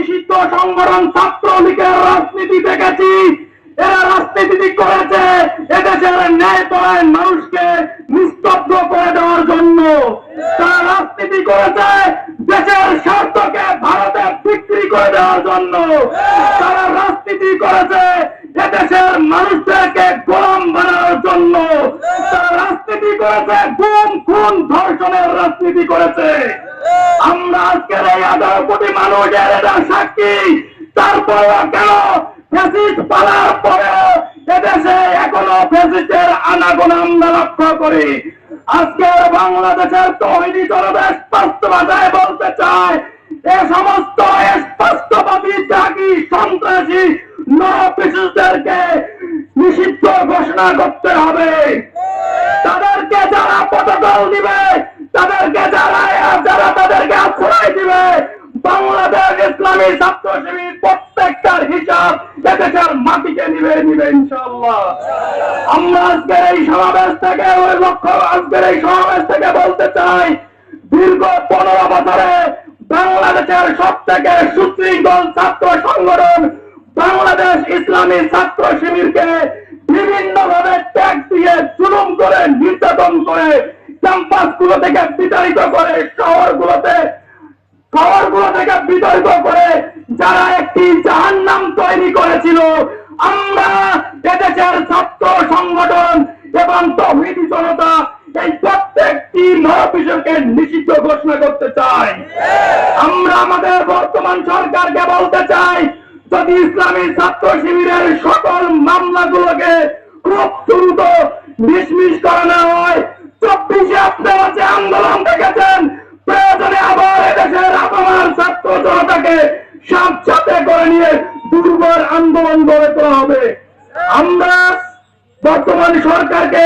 নিষিদ্ধ সংগঠন ছাত্রলীগের রাজনীতি দেখেছি। এরা রাজনীতি করেছে। এদেশের ন্যায় পরায়ণ মানুষকে নিস্তব্ধ করে দেওয়ার জন্য তারা রাজনীতি করেছে। দেশের স্বার্থকে ভারতে বিক্রি করে দেওয়ার জন্য তারা রাজনীতি করেছে। এদেশের মানুষদেরকে গোলাম বানানোর জন্য তারা রাজনীতি করেছে। গুম, খুন, ধর্ষণের রাজনীতি করেছে। আজকের এই আঠারো কোটি মানুষের এটা সাক্ষী। তারপরেও কেন এ সমস্ত স্পষ্টবাদী জাগি সন্ত্রাসী নরপিসুদেরকে নিষিদ্ধ ঘোষণা করতে হবে। তাদেরকে যারা প্রটোকল দিবে, তাদেরকে যারা যারা আশ্রয় দিবে। বাংলাদেশ ইসলামী ছাত্র শিবির প্রত্যেকটার হিসাব এদেশের মাটিকে নিবে নিবে ইনশাল্লাহ আমরা আজকের এই সমাবেশ থেকে ওই লক্ষ্য আজকের এই সমাবেশ থেকে বলতে চাই, দীর্ঘ পনেরো বছরে বাংলাদেশের সব থেকে সুশৃঙ্খল ছাত্র সংগঠন বাংলাদেশ ইসলামী ছাত্র শিবিরকে বিভিন্ন ভাবে ট্যাগ দিয়ে জুলুম করে, নির্যাতন করে ক্যাম্পাসগুলো থেকে বিতাড়িত করে শহর গুলোতে শহর থেকে বিতাড়িত করে যারা একটি জাহান নাম তৈরি করেছিল, আমরা এদেশের ছাত্র সংগঠন এবং তহিদি জনতা এই প্রত্যেকটি নরপিসকে নিষিদ্ধ ঘোষণা করতে চাই। আমরা আমাদের বর্তমান সরকারকে বলতে চাই, যদি ইসলামী ছাত্র শিবিরের সকল মামলাগুলোকে খুব দ্রুত ডিসমিস করানো হয়, চব্বিশে আপনারা যে আন্দোলন দেখেছেন প্রয়োজনে আবার এদেশের আপনার ছাত্র জনতাকে সাথে করে নিয়ে দুর্বল আন্দোলন গড়ে তোলা হবে। আমরা বর্তমান সরকারকে